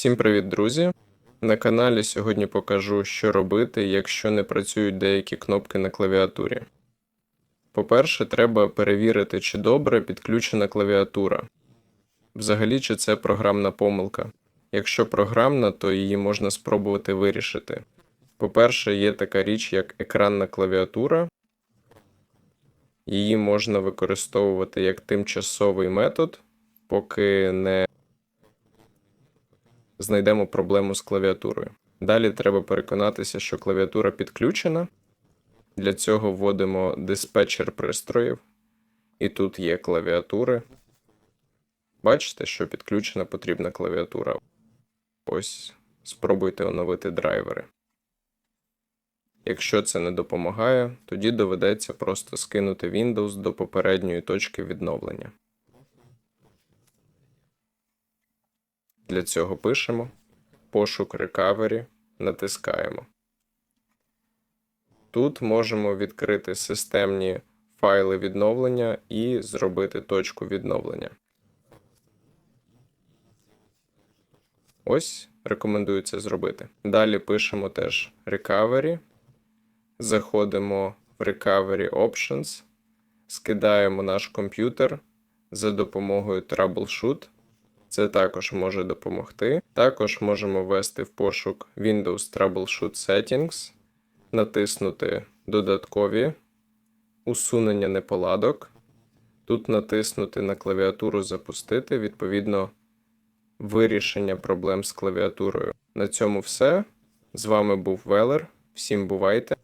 Всім привіт, друзі! На каналі сьогодні покажу, що робити, якщо не працюють деякі кнопки на клавіатурі. По-перше, треба перевірити, чи добре підключена клавіатура. Взагалі, чи це програмна помилка. Якщо програмна, то її можна спробувати вирішити. По-перше, є така річ, як екранна клавіатура. Її можна використовувати як тимчасовий метод, поки не знайдемо проблему з клавіатурою. Далі треба переконатися, що клавіатура підключена. Для цього вводимо диспетчер пристроїв, і тут є клавіатури. Бачите, що підключена потрібна клавіатура. Ось спробуйте оновити драйвери. Якщо це не допомагає, тоді доведеться просто скинути Windows до попередньої точки відновлення. Для цього пишемо пошук Recovery, натискаємо. Тут можемо відкрити системні файли відновлення і зробити точку відновлення. Ось рекомендую це зробити. Далі пишемо теж Recovery. Заходимо в Recovery Options, скидаємо наш комп'ютер за допомогою Troubleshoot. Це також може допомогти. Також можемо ввести в пошук Windows Troubleshoot Settings, натиснути Додаткові, усунення неполадок. Тут натиснути на клавіатуру Запустити, відповідно, вирішення проблем з клавіатурою. На цьому все. З вами був Велер. Всім бувайте!